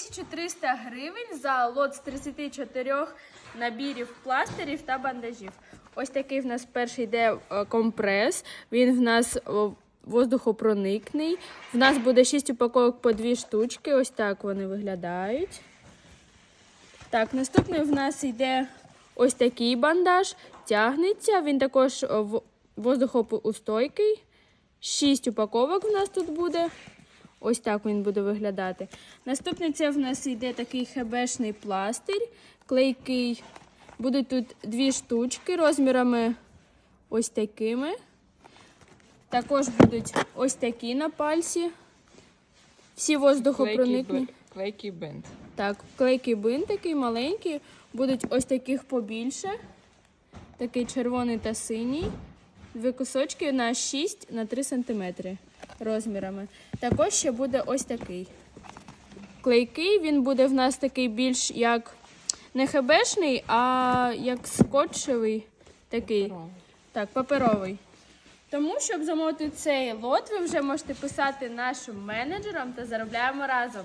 1300 гривень за лот з 34 набірів пластирів та бандажів. Ось такий в нас перший йде е, компрес. Він в нас о, воздухопроникний. В нас буде 6 упаковок по 2 штучки. Ось так вони виглядають. Так, наступний в нас йде ось такий бандаж. Тягнеться. Він також в- воздухоустойкий. 6 упаковок в нас тут буде. Ось так він буде виглядати. Наступний це в нас йде такий хебешний пластир, клейкий. Будуть тут дві штучки розмірами ось такими. Також будуть ось такі на пальці. Всі воздухопроникні. Клейкий бенд. Так, клейкий бин такий маленький. Будуть ось таких побільше. Такий червоний та синій. Дві кусочки на 6 на 3 см розмірами. Також ще буде ось такий. Клейкий, він буде в нас такий більш як не хебешний, а як скотчевий. Такий. Так, паперовий. Тому, щоб замовити цей лот, ви вже можете писати нашим менеджерам та заробляємо разом.